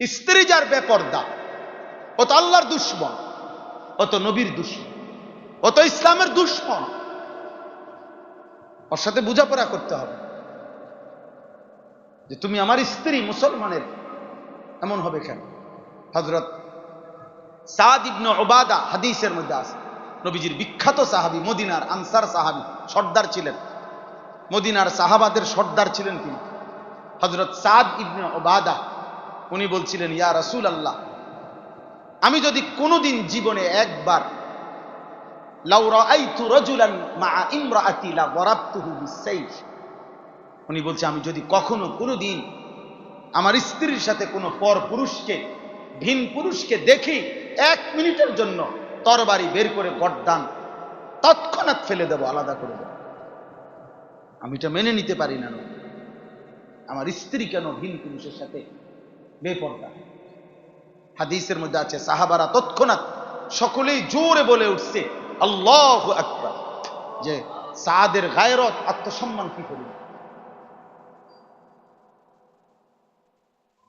স্ত্রী যার বেপর্দা। ও তো আল্লাহর দুশ্মন, ও তো নবীর দুশ্মন, ও তো ইসলামের দুশ্মন। ওর সাথে বোঝাপড়া করতে হবে যে তুমি আমার স্ত্রী মুসলমানের, এমন হবে কেন? হজরত সাদ ইবনে ওবাদা হাদিসের মধ্যে আছে। নবীজির বিখ্যাত সাহাবি, মদিনার আনসার সাহাবি, সর্দার ছিলেন। মদিনার সাহাবাদের সর্দার ছিলেন তিনি। হজরত সাদ ইবনে ওবাদা উনি বলছিলেন, ইয়া রাসূল আল্লাহ আমি যদি কোনোদিন জীবনে একবার উনি বলছে, আমি যদি কখনো কোনোদিন আমার স্ত্রীর সাথে কোনো পর পুরুষকে, ভিন পুরুষকে দেখি, এক মিনিটের জন্য তরবারি বের করে গড্ডান তৎক্ষণাৎ ফেলে দেব, আলাদা করে দেব। আমি এটা মেনে নিতে পারি না। আমার স্ত্রী কেন ভিন পুরুষের সাথে বেপর্দা। হাদিসের মধ্যে আছে, সাহাবারা তৎক্ষণাৎ সকলেই জোরে বলে উঠছে, আল্লাহ আকবার। যে সাদের গায়রত আত্মসম্মান কি করি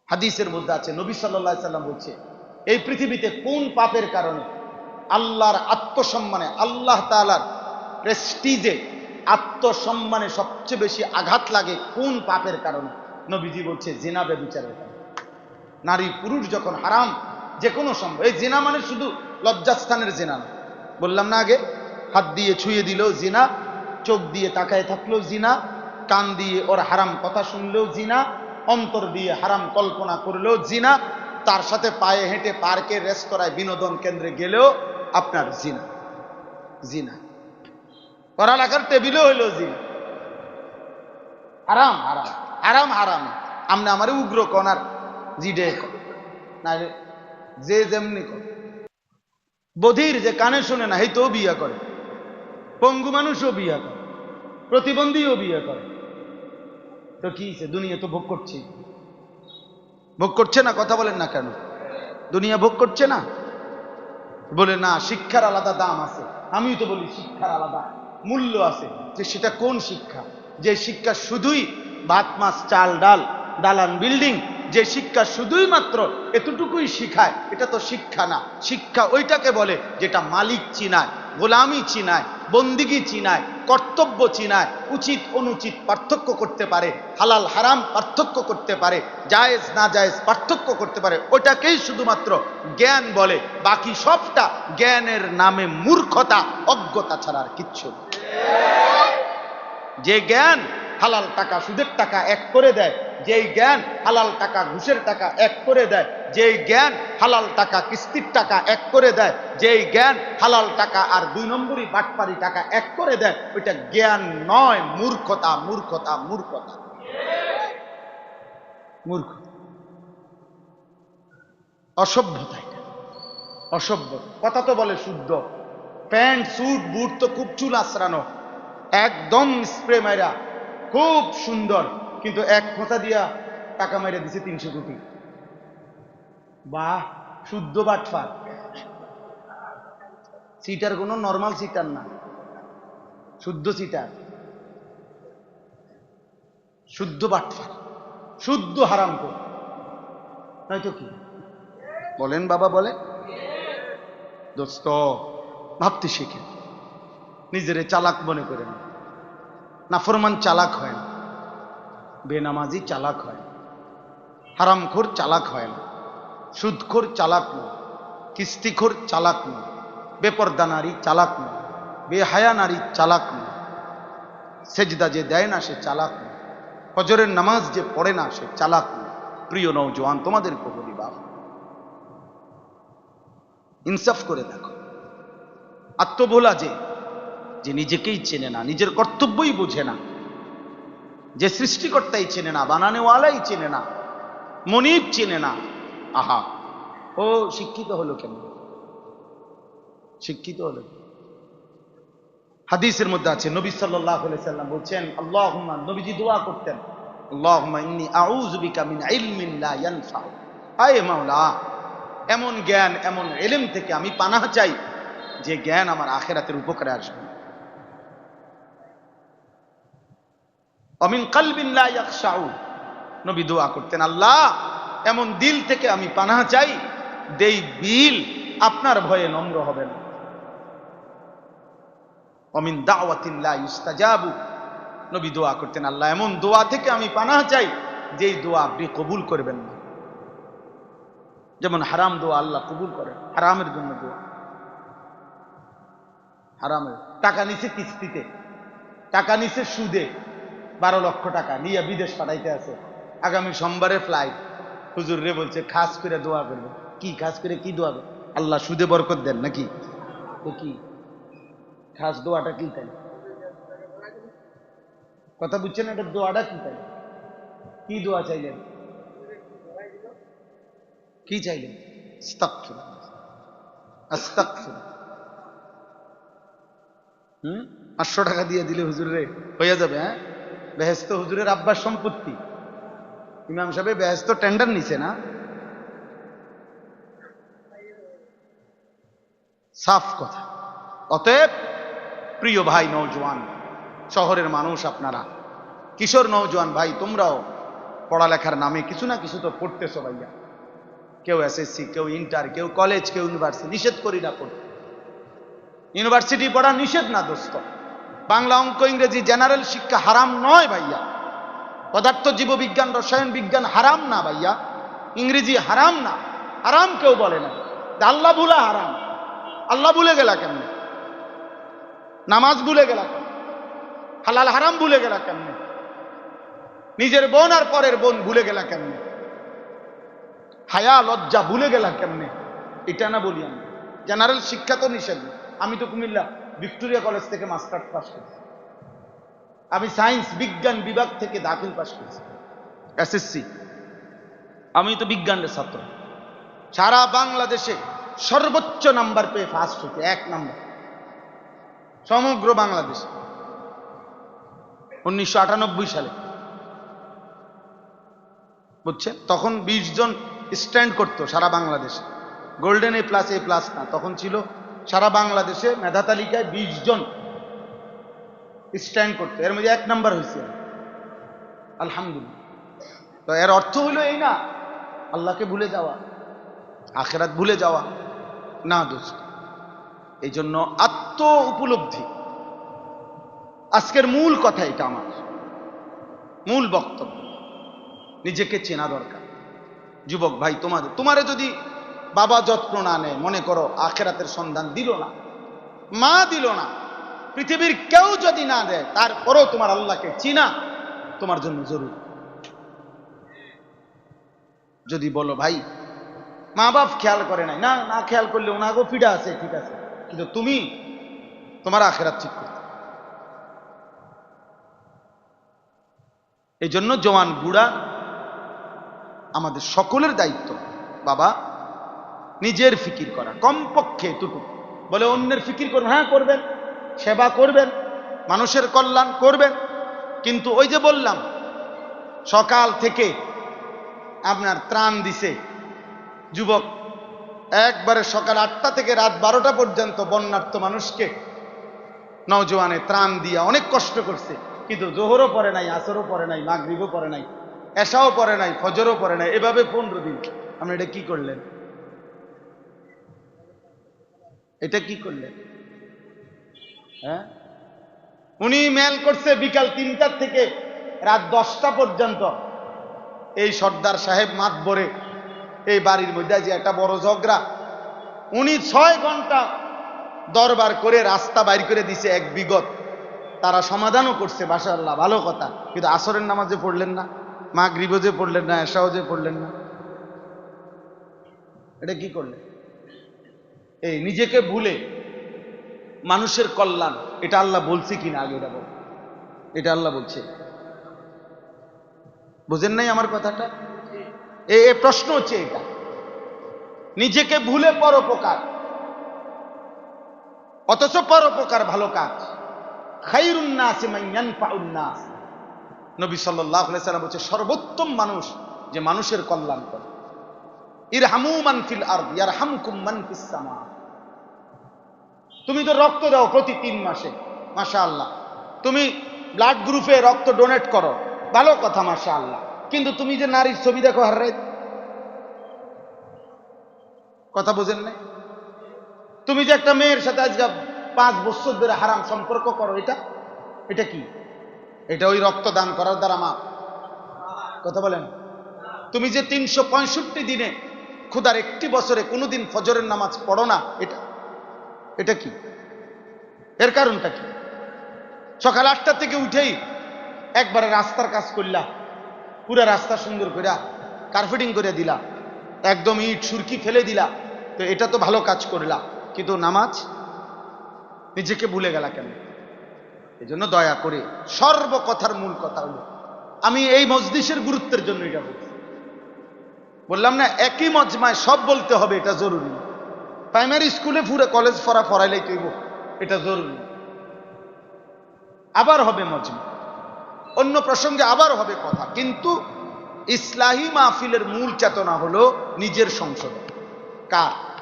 হাদিসের মধ্যে আছে, নবী সাল্লাহ সাল্লাম বলছে, এই পৃথিবীতে কোন পাপের কারণে আল্লাহর আত্মসম্মানে, আল্লাহ তালার প্রেস্টিজে আত্মসম্মানে সবচেয়ে বেশি আঘাত লাগে কোন পাপের কারণে? নবীজি বলছে জেনাবে বিচারের কারণে। নারী পুরুষ যখন হারাম যে কোনো সম্ভব। এই জেনা মানে শুধু লজ্জাস্থানের জেনা না। বললাম না আগে, হাত দিয়ে ছুঁয়ে দিলেও জিনা, চোখ দিয়ে তাকায় থাকলেও জিনা, কান দিয়ে ওর হারাম কথা শুনলেও জিনা, অন্তর দিয়ে হারাম কল্পনা করলেও জিনা, তার সাথে পায়ে হেঁটে পার্কে রেস্তোরাঁয়, বিনোদন কেন্দ্রে গেলেও আপনার জিনা। জিনা। পড়ালেখার টেবিলও হইলেও জিনা। হারাম হারাম হারাম হারাম। আমরা আমার উগ্র কনার জিডে কর। নাহলে যে যেমনি কর। বধির যে কানে শোনে না তো বিয়া করে। পঙ্গু মানুষও বিয়া করে। প্রতিবন্ধীও বিয়ে করে। তো কি? দুনিয়া তো ভোগ করছে? ভোগ করছে না, কথা বলেন না কেন? দুনিয়া ভোগ করছে না? বলে, না, শিক্ষার আলাদা দাম আছে। আমিও তো বলি, শিক্ষার আলাদা মূল্য আছে। যে সেটা কোন শিক্ষা? যে শিক্ষা শুধুই ভাত, মাছ, চাল, ডাল, দালান, বিল্ডিং যে শিক্ষা শুধুই মাত্র এতটুকুই শিখায়, এটা তো শিক্ষা না শিক্ষা ওইটাকে বলে যেটা মালিক চিনায়, গোলামি চিনায়, বন্দিগি চিনায়, কর্তব্য চিনায়, উচিত অনুচিত পার্থক্য করতে পারে, হালাল হারাম পার্থক্য করতে পারে, জায়েজ না জায়েজ পার্থক্য করতে পারে ওটাকেই শুধুমাত্র জ্ঞান বলে বাকি সবটা জ্ঞানের নামে মূর্খতা, অজ্ঞতা ছাড়া আর কিচ্ছু। যে জ্ঞান হালাল টাকা, সুদের টাকা এক করে দেয়, যেই জ্ঞান হালাল টাকা, ঘুষের টাকা এক করে দেয়, যেই জ্ঞান হালাল টাকা, কিস্তির টাকা এক করে দেয়, যেই জ্ঞান হালাল টাকা আর দুই নম্বরই বাটপারি টাকা এক করে দেয়, ওইটা জ্ঞান নয়, মূর্খতা মূর্খতা মূর্খতা। মূর্খ। অসভ্যতা এটা। অসভ্য কথা তো বলে শুদ্ধ। প্যান্ট, স্যুট, বুট তো খুব চুল আশ্রানো। একদম স্প্রে মাইরা, খুব সুন্দর, কিন্তু এক খোঁচা দিয়া টাকা মাইরা দিছে তিনশো কোটি। বাহ, শুদ্ধ বাটফার। সিটার কোনো নর্মাল সিটার না। শুদ্ধ সিটার। শুদ্ধ বাটফার। শুদ্ধ হারাম কর নয়তো কি? বলেন বাবা বলে দোস্ত, ভাবতে শিখে নিজেরে চালাক মনে করেন। নাফরমান চালাক হয় না। বেনামাজি চালাক হয় হারামখোর চালাক হয় না। সুদখোর চালাক নয় কিস্তিখোর চালাক নয় বেপর্দা নারী চালাক নয় বেহায়া নারী চালাক নয় সেজদা যে দেয় না সে চালাক নয় ফজরের নামাজ যে পড়ে না সে চালাক নয় প্রিয় নৌজওয়ান তোমাদের বলি বাবা ইনসাফ করে দেখো। আত্মবোলা যে যে নিজেকেই চেনে না, নিজের কর্তব্যই বোঝে না। যে সৃষ্টিকর্তাই চেনে না, বানানেওয়ালাই চেনে না, মনিব চেনে না। আহা, ও শিক্ষিত হলো কেন? শিক্ষিত হলো হাদিসের মধ্যে আছে, নবী সাল্লাহ সাল্লাম বলছেন আল্লাহ নবীজি দোয়া করতেন আল্লাহ আয় মাওলা, এমন জ্ঞান, এমন এলেম থেকে আমি পানাহ চাই যে জ্ঞান আমার আখেরাতের উপকারে আসবে। অমিন কালবিন নবী দোয়া করতেন, আল্লাহ, এমন দিল থেকে আমি পানাহ চাই দেই বিল আপনার ভয়ে নম্র হবে না। অমিন দাওয়াতিন লা ইউস্তাজাবু। নবী দোয়া করতেন, আল্লাহ, এমন দোয়া থেকে আমি পানাহ চাই, যেই দোয়া আপনি কবুল করবেন না। যেমন হারাম দোয়া আল্লাহ কবুল করেন, হারামের জন্য দোয়া। হারামের, টাকা নিছে কিস্তিতে, টাকা নিছে সুদে বারো লক্ষ টাকা নিয়ে বিদেশ পাঠাইতে আছে। আগামী সোমবারে ফ্লাইট হুজুর রে বলছে, খাস করে দোয়া করবে। কি খাস করে কি দোয়া? আল্লাহ সুদে বরকত দেন নাকি? তো কি? খাস দোয়াটা কি তাই? কথা বুঝছেন, এটা দোয়াটা কি তাই? কি দোয়া চাইলেন? কি চাইলেন? পাঁচশো টাকা দিয়ে দিলে হুজুর রে হয়ে যাবে হ্যাঁ? বেহেস্ত হুজুরের আব্বার সম্পত্তি। ইমাম সাহেব বেহেস্ত টেন্ডার নিছে না? সাফ কথা। অতএব, প্রিয় ভাই নৌজওয়ান শহরের মানুষ আপনারা, কিশোর নৌজওয়ান ভাই, তোমরাও পড়ালেখার নামে কিছু না কিছু তো পড়তেছো ভাইয়া। কেউ এসএসসি, কেউ ইন্টার, কেউ কলেজ, কেউ ইউনিভার্সিটি, নিষেধ করি না পড়তে। ইউনিভার্সিটি পড়া নিষেধ না, দোস্ত। বাংলা অঙ্ক, ইংরেজি জেনারেল, শিক্ষা হারাম নয় ভাইয়া। পদার্থ, জীববিজ্ঞান, রসায়ন বিজ্ঞান হারাম না ভাইয়া। ইংরেজি হারাম না। হারাম কেউ বলে না। আল্লাহ ভুলা হারাম। আল্লাহ ভুলে গেলা কেমনে? নামাজ ভুলে গেলা কেন হালাল হারাম ভুলে গেলা কেমনে? নিজের বোন আর পরের বোন ভুলে গেলা কেমনে? হায়া, লজ্জা ভুলে গেলা কেমনে? এটা না বলি আমি। জেনারেল শিক্ষা তো নিষেধ। আমি তো কুমিল্লা। ভিক্টোরিয়া কলেজ থেকে মাস্টার্স পাস করেছি। আমি সায়েন্স বিজ্ঞান বিভাগ থেকে দাখিল পাস করেছি। এসএসসি আমি তো বিজ্ঞানের ছাত্র। সারা বাংলাদেশে সর্বোচ্চ নাম্বার পেয়ে ফার্স্ট হয়েছে, এক নাম্বার। সমগ্র বাংলাদেশ। উনিশশো আটানব্বই সালে। বুঝছেন? তখন বিশ জন স্ট্যান্ড করতো সারা বাংলাদেশে। Golden A plus A plus না, তখন ছিল সারা বাংলাদেশে মেধা তালিকায় বিশ জন স্ট্যান্ড করতো। এর মধ্যে এক নাম্বার হয়েছে। আলহামদুলিল্লাহ। তো এর অর্থ হইল এই না, আল্লাহকে ভুলে যাওয়া, আখেরাত ভুলে যাওয়া। না দোস্ত, এই জন্য আত্ম উপলব্ধি। আজকের মূল কথা এটা আমার। মূল বক্তব্য। নিজেকে চেনা দরকার। যুবক ভাই, তোমাদের, তোমারে যদি বাবা যত্ন না নেয়, মনে করো আখেরাতের সন্ধান দিল না, মা দিল না, পৃথিবীর কেউ যদি না দেয়, তারপরেও তোমার আল্লাহকে চিনা তোমার জন্য জরুরি। যদি বলো, ভাই মা বাপ খেয়াল করে নাই। না না খেয়াল করলে ওনাকেও পিডা আছে, ঠিক আছে। কিন্তু তুমি তোমার আখেরাত ঠিক করতে। এই জন্য জওয়ান বুড়া আমাদের সকলের দায়িত্ব, বাবা নিজের ফিকির করা, কমপক্ষে এটুকু বলে অন্যের ফিকির করবেন হ্যাঁ করবেন, সেবা করবেন, মানুষের কল্যাণ করবেন। কিন্তু ওই যে বললাম, সকাল থেকে আপনার ত্রাণ দিছে যুবক, একবারে সকাল আটটা থেকে রাত বারোটা পর্যন্ত বন্যার্থ মানুষকে নওজোয়ানে ত্রাণ দিয়া অনেক কষ্ট করছে। কিন্তু জোহরও পরে নাই, আসরও পরে নাই, মাগরিবও পরে নাই এসাও পরে নাই, ফজরও পরে নাই, এভাবে পনেরো দিন। আপনি এটা কি করলেন? এটা কি করলেন? হ্যাঁ? উনি মেল করছে বিকাল তিনটার থেকে রাত দশটা পর্যন্ত। এই সর্দার সাহেব মাতবরে এই বাড়ির মধ্যে যে একটা বড় ঝগড়া। উনি ছয় ঘণ্টা দরবার করে রাস্তা বাইর করে দিছে এক বিগত। তারা সমাধানও করছে বাসাল্লাহ ভালো কথা। কিন্তু আসরের নামাজে পড়লেন না মা গ্রীবজে পড়লেন না এসাও যে পড়লেন না। এটা কি করলেন? এই, নিজেকে ভুলে মানুষের কল্যাণ, এটা আল্লাহ বলছে কিনা আগে এটা বল। এটা আল্লাহ বলছে। বুঝেন নাই আমার কথাটা? এ প্রশ্ন হচ্ছে এটা। নিজেকে ভুলে পরোপকার। অথচ পরোপকার ভালো কাজ। বলছে, সর্বোত্তম মানুষ যে মানুষের কল্যাণ করে। ইরহামু মান আর ইয়ারহামকুম মান ফিস সামা। তুমি তো রক্ত দাও প্রতি তিন মাসে, মাশাআল্লাহ। তুমি ব্লাড গ্রুপে রক্ত ডোনেট করো, ভালো কথা, মাশাআল্লাহ। কিন্তু তুমি যে নারীর ছবি দেখো হার রাত কথা বোঝেন নাই? তুমি যে একটা মেয়ের সাথে আজকে পাঁচ বছর ধরে হারাম সম্পর্ক করো, এটা? এটা কি? এটা ওই রক্ত দান করার দ্বারা মা কথা বলেন। তুমি যে তিনশো পঁয়ষট্টি দিনে খুদার একটি বছরে কোনোদিন ফজরের নামাজ পড়ো না, এটা এটা কি? এর কারণটা কি? সকাল আটটা থেকে উঠেই একবারে রাস্তার কাজ করলা, পুরো রাস্তা সুন্দর করে কার্পেটিং করে দিলা, একদম ইট সুরকি ফেলে দিলা, তো এটা তো ভালো কাজ করলা, কিন্তু নামাজ নিজেকে ভুলে গেলা কেন? এই জন্য দয়া করে, সর্বকথার মূল কথা হলো, আমি এই মজলিসের গুরুত্বের জন্য এটা বলছি। বললাম না, একই মজমায় সব বলতে হবে, এটা জরুরি। প্রাইমারি স্কুলে পুরো কলেজ ফরা ফরাইলেই তৈব এটা জরুরি। আবার হবে মজমা। অন্য প্রসঙ্গে আবার হবে কথা। কিন্তু ইসলাহী মাহফিলের মূল চেতনা হলো নিজের সংশোধন। কার?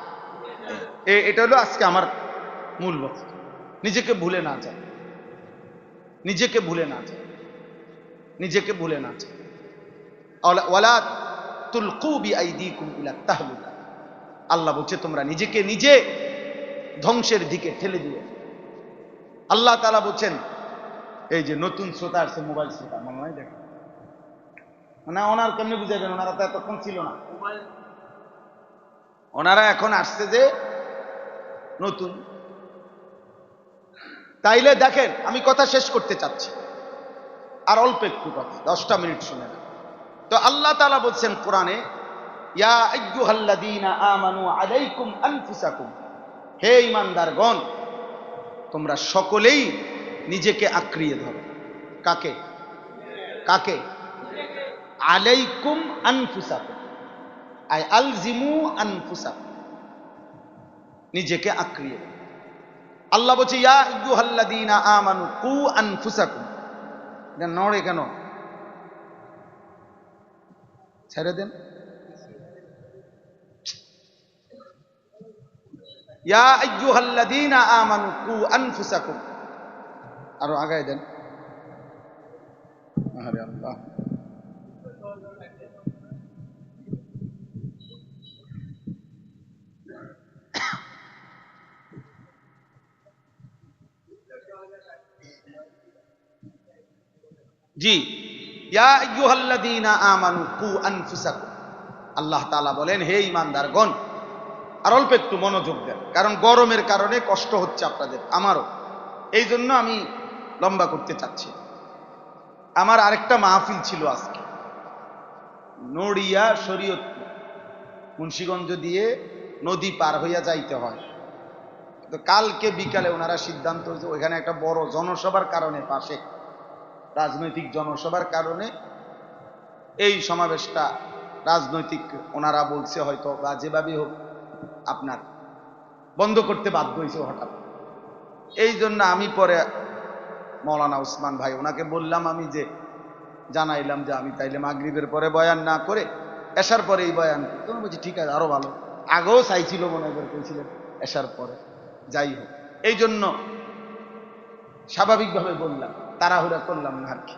এটা হলো আজকে আমার মূল বক্তব্য নিজেকে ভুলে না যায় নিজেকে ভুলে না যায় নিজেকে ভুলে না যায় ওয়ালা- তুলকু বিআইদিকুম ইলা তাহলুকা। আল্লাহ বলছে, তোমরা নিজেকে নিজে ধ্বংসের দিকে ঠেলে দিও। আল্লাহ তাআলা বলছেন, এই যে নতুন শ্রোতা আসছে, মোবাইল শ্রোতা, মনে হয় দেখেন মানে ওনার কেমনি বুঝাবেন ওনারা তো এতক্ষণ ছিল না। ওনারা এখন আসছে যে নতুন। তাইলে দেখেন, আমি কথা শেষ করতে চাচ্ছি। আর অল্প একটু কথা, দশটা মিনিট শুনে। তো আল্লাহ তাআলা বলছেন, কোরআনে ইয়া আইয়ুহাল্লাযীনা আমানু আলাইকুম আনফুসাকুম। হে ঈমানদারগণ, তোমরা সকলেই নিজেকে আক্রিয়ে ধরো। কাকে? কাকে? আলাইকুম আনফুসাকুম। আই আলজিমু আনফুসাকুম। নিজেকে আক্রিয়ে। আল্লাহ বলছে, ইয়া আইয়ুহাল্লাযীনা আমানু কু আনফুসাকুম। এটা নড়ে কেন? ছেড়ে দেন। ইয়া আইয়ুহাল্লাযীনা আমানু কু আনফুসাকুম আরও আগায় দেন আরে আল্লাহ জি ইয়া আইয়ুহাল্লাযীনা আমানু কু আনফুসাকুম আল্লাহ তাআলা বলেন হে ঈমানদারগণ আর অল্প একটু মনোযোগ দেন। কারণ গরমের কারণে কষ্ট হচ্ছে আপনাদের, আমারও। এই জন্য আমি লম্বা করতে চাচ্ছি আমার আরেকটা মাহফিল ছিল আজকে। নড়িয়া শরীয়তপুর, মুন্সীগঞ্জ দিয়ে নদী পার হইয়া যাইতে হয়। তো কালকে বিকালে ওনারা সিদ্ধান্ত হয়েছে ওইখানে একটা বড় জনসভার কারণে পাশে, রাজনৈতিক জনসভার কারণে এই সমাবেশটা রাজনৈতিক ওনারা বলছে হয়তো বা যেভাবেই হোক আপনার বন্ধ করতে বাধ্য হয়েছে হঠাৎ। এই জন্য আমি পরে মৌলানা উসমান ভাই ওনাকে বললাম আমি যে, জানাইলাম যে আমি তাইলে মাগরিবের পরে বয়ান না করে এসার পরে এই বয়ান আমি বলছি, ঠিক আছে, আরও ভালো। আগেও চাইছিল মনে হয় করেছিলেন এসার পরে। যাই হোক, এই জন্য স্বাভাবিকভাবে বললাম, তাড়াহুড়া করলাম না আর কি।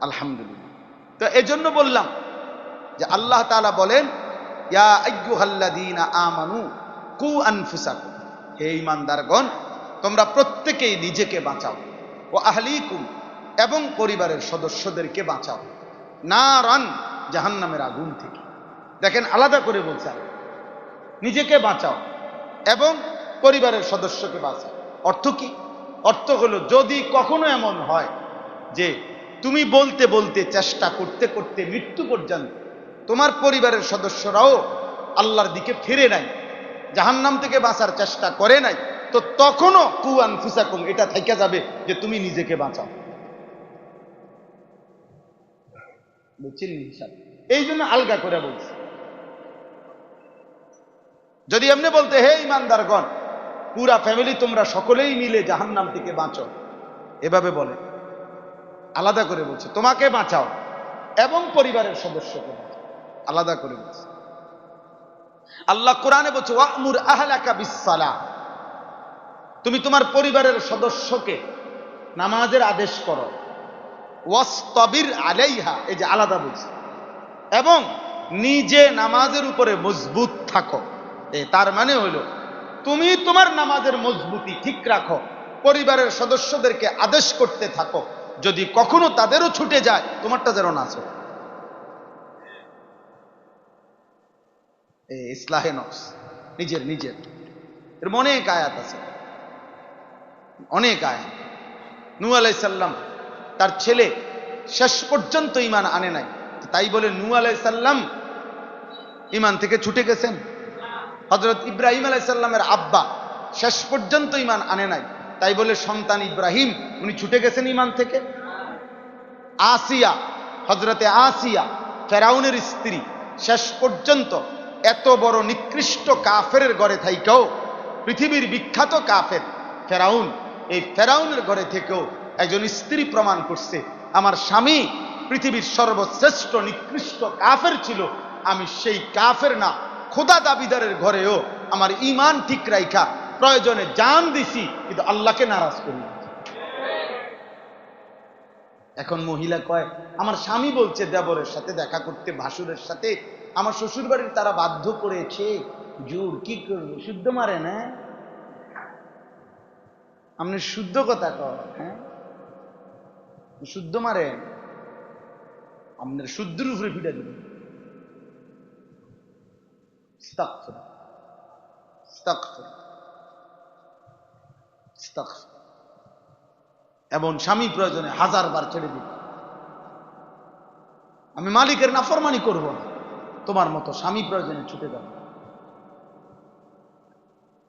আলহামদুলিল্লাহ। তো এজন্য বললাম যে আল্লাহ তাআলা বলেন হে ঈমানদারগণ, তোমরা প্রত্যেকেই নিজেকে বাঁচাও। ও আহলিকুম, এবং পরিবারের সদস্যদেরকে বাঁচাও। না রান জাহান্নামের আগুন থেকে। দেখেন, আলাদা করে বলছে নিজেকে বাঁচাও এবং পরিবারের সদস্যকে বাঁচাও। অর্থ কি? অর্থ হলো, যদি কখনো এমন হয় যে তুমি বলতে বলতে চেষ্টা করতে করতে মৃত্যু পর্যন্ত তোমার পরিবারের সদস্যরাও আল্লাহর দিকে ফিরে নাই, জাহান্নাম থেকে বাঁচার চেষ্টা করে নাই, তো তখনও কুয়ান ফুসাকুম এটা থেকে যাবে যে তুমি নিজেকে বাঁচাও। এই জন্য আলগা করে বলছি। যদি এমনি বলতে, হে ইমানদারগণ, পুরা ফ্যামিলি তোমরা সকলেই মিলে জাহান্নাম থেকে বাঁচো। এভাবে বলে। আলাদা করে বলছে, তোমাকে বাঁচাও এবং পরিবারের সদস্যকে আলাদা করে বলছে আল্লাহ কোরআনে বলছে, ওয়ামুর আহলাকা বিসালা তুমি তোমার পরিবারের সদস্যকে নামাজের আদেশ করো। ওয়াস্তবির আলাইহা, এই যে আলাদা বলছে। এবং নিজে নামাজের উপরে মজবুত থাকো। এ, তার মানে হলো, তুমি তোমার নামাজের মজবুতি ঠিক রাখো। পরিবারের সদস্যদেরকে আদেশ করতে থাকো। যদি কখনো তাদেরও ছুটে যায়, তোমারটা যেন না ছুটে ইসলাহে নফস। নিজের নিজের। এর অনেক আয়াত আছে। অনেক আয়াত। নু আলাইসাল্লাম তার ছেলে শেষ পর্যন্ত ইমান আনে নাই। তাই বলে নু আলাইসাল্লাম ইমান থেকে ছুটে গেছেন। হজরত ইব্রাহিম আলাইসাল্লামের আব্বা শেষ পর্যন্ত ইমান আনে নাই। তাই বলে সন্তান ইব্রাহিম, উনি ছুটে গেছেন ইমান থেকে। আসিয়া হজরতে আসিয়া, ফেরাউনের স্ত্রী শেষ পর্যন্ত এত বড় নিকৃষ্ট কাফের ঘরে থাইকেও পৃথিবীর বিখ্যাত কাফের ফেরাউন। এই ফেরাউনের ঘরে থেকেও একজন স্ত্রী প্রমাণ করছে, আমার স্বামী পৃথিবীর সর্বশ্রেষ্ঠ নিকৃষ্ট কাফের ছিল, আমি সেই কাফের না। খোদা দাবিদারের ঘরেও আমার ইমান ঠিক রাইখা, প্রয়োজনে জান দিছি, কিন্তু আল্লাহকে নারাজ করি এখন মহিলা কয়, আমার স্বামী বলছে দেবরের সাথে দেখা করতে, ভাসুরের সাথে আমার শ্বশুর বাড়ির তারা বাধ্য করেছে, জোর, কি করবে? শুদ্ধ মারে না? আপনি শুদ্ধ কথা কর হ্যাঁ? শুদ্ধ মারে, আপনার শুদ্ধর উপরে ফিটা দিবেন। এবং স্বামী প্রয়োজনে হাজার বার ছেড়ে দিব আমি মালিকের নাফরমানি করব না। তোমার মতো স্বামী প্রয়োজনে ছুটে যাবে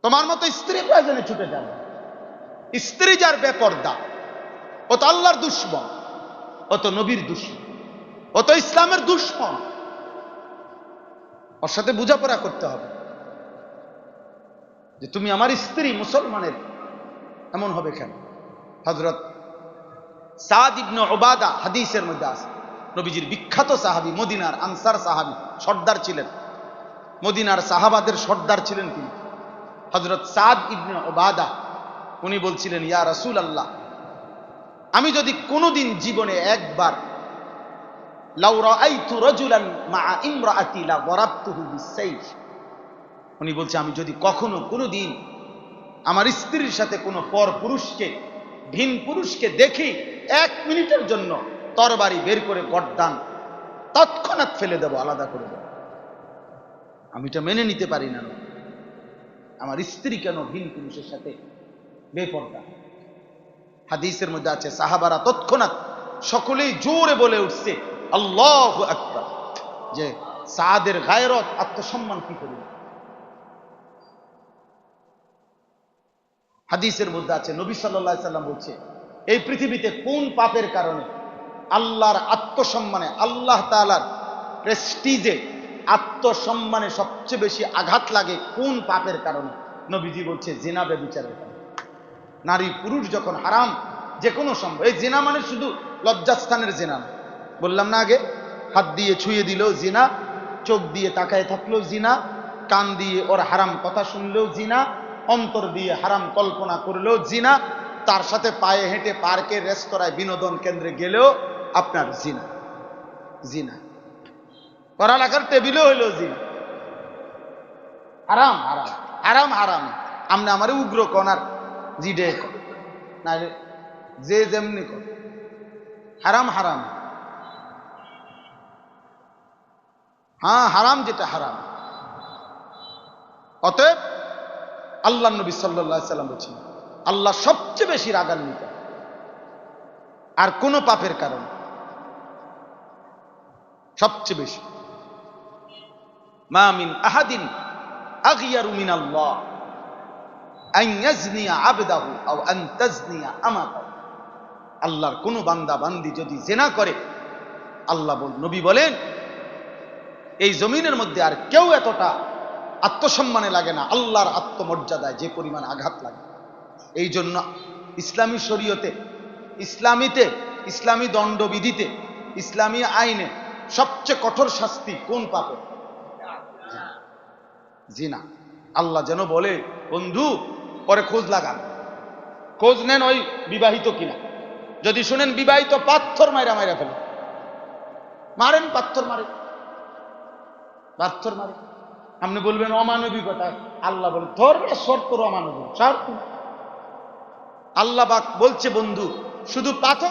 তোমার মতো স্ত্রী প্রয়োজনে ছুটে যাবে স্ত্রী যার বেপর্দা, ও তো আল্লাহর দুশ্মন, ও তো নবীর দুশ্মন, ও তো ইসলামের দুশ্মন। ওর সাথে বোঝাপড়া করতে হবে যে তুমি আমার স্ত্রী মুসলমানের, এমন হবে কেন? হজরত সাদ ইবনে ওবাদা হাদিসের মধ্যে আছে। নবীজির বিখ্যাত সাহাবি, মদিনার আনসার সাহাবি, সর্দার ছিলেন। মদিনার সাহাবাদের সর্দার ছিলেন তিনি। হজরত সাদ ইবনে ওবাদা, উনি বলছিলেন, ইয়া রসুল আল্লাহ আমি যদি কোনোদিন জীবনে একবার উনি বলছে, আমি যদি কখনো কোনোদিন আমার স্ত্রীর সাথে কোনো পর পুরুষকে ভিন পুরুষকে দেখি এক মিনিটের জন্য তরবারি বের করে গড্ডান তৎক্ষণাৎ ফেলে দেব, আলাদা করে দেব। আমি এটা মেনে নিতে পারি না। আমার স্ত্রী কেন ভিন পুরুষের সাথে বেপর্দা? হাদিসের মধ্যে আছে, সাহাবারা তৎক্ষণাৎ সকলেই জোরে বলে উঠছে, আল্লাহ আকবার। যে সাদের গায়রত আত্মসম্মান কি করবে হাদিসের মধ্যে আছে, নবী সাল্লাহ সাল্লাম বলছে, এই পৃথিবীতে কোন পাপের কারণে আল্লাহর আত্মসম্মানে, আল্লাহ তালার প্রেস্টিজে আত্মসম্মানে সবচেয়ে বেশি আঘাত লাগে কোন পাপের কারণে? নবীজি বলছে, জেনা ব্যবিচারের কারণে। নারী পুরুষ যখন হারাম যে কোনো সম্ভব, এই জেনা মানে শুধু লজ্জাস্থানের জেনা বললাম না আগে, হাত দিয়ে ছুঁয়ে দিলেও জিনা, চোখ দিয়ে তাকায় থাকলেও জিনা, কান দিয়ে ওর হারাম কথা শুনলেও জিনা, অন্তর দিয়ে হারাম কল্পনা করলেও জিনা, তার সাথে পায়ে হেঁটে পার্কে রেস্তোরাঁয় বিনোদন কেন্দ্রে গেলেও আপনার জিনা। জিনা। পড়ালেখার টেবিলেও হইল জিনা। হারাম হারাম হারাম হারাম। আমরা আমার উগ্র কনার জিডে কর যে যেমনি কর হারাম হারাম। হ্যাঁ হারাম যেটা হারাম। অতএব আল্লাহ নবী সাল্লাহ সাল্লাম বলছেন, আল্লাহ সবচেয়ে বেশি রাগান্বিত। আর কোনো পাপের কারণ সবচেয়ে বেশি। মামিন আহাদিন আগিয়ারু মিন আল্লাহ আল্লাহর কোন বান্দা বান্দি যদি জেনা করে, আল্লাহ নবী বলেন, এই জমিনের মধ্যে আর কেউ এতটা আত্মসম্মানে লাগে না, আল্লাহর আত্মমর্যাদায় যে পরিমাণ আঘাত লাগে। এই জন্য ইসলামী শরীয়তে, ইসলামীতে, ইসলামী দণ্ডবিধিতে, ইসলামী আইনে সবচেয়ে কঠোর শাস্তি কোন পাপে? জিনা। আল্লাহ যেন বলে, বন্ধু, পরে খোঁজ লাগান। খোঁজ নেন ওই বিবাহিত কিনা। যদি শুনেন বিবাহিত পাথর মাইরা মাইরা ফেলে। মারেন, পাথর মারে। পাথর মারে। আপনি বলবেন অমানবিকতা আল্লাহ বলে ধর্মের শর্ত অমানবিক আল্লাহ পাক বলছে, বন্ধু, শুধু পাথর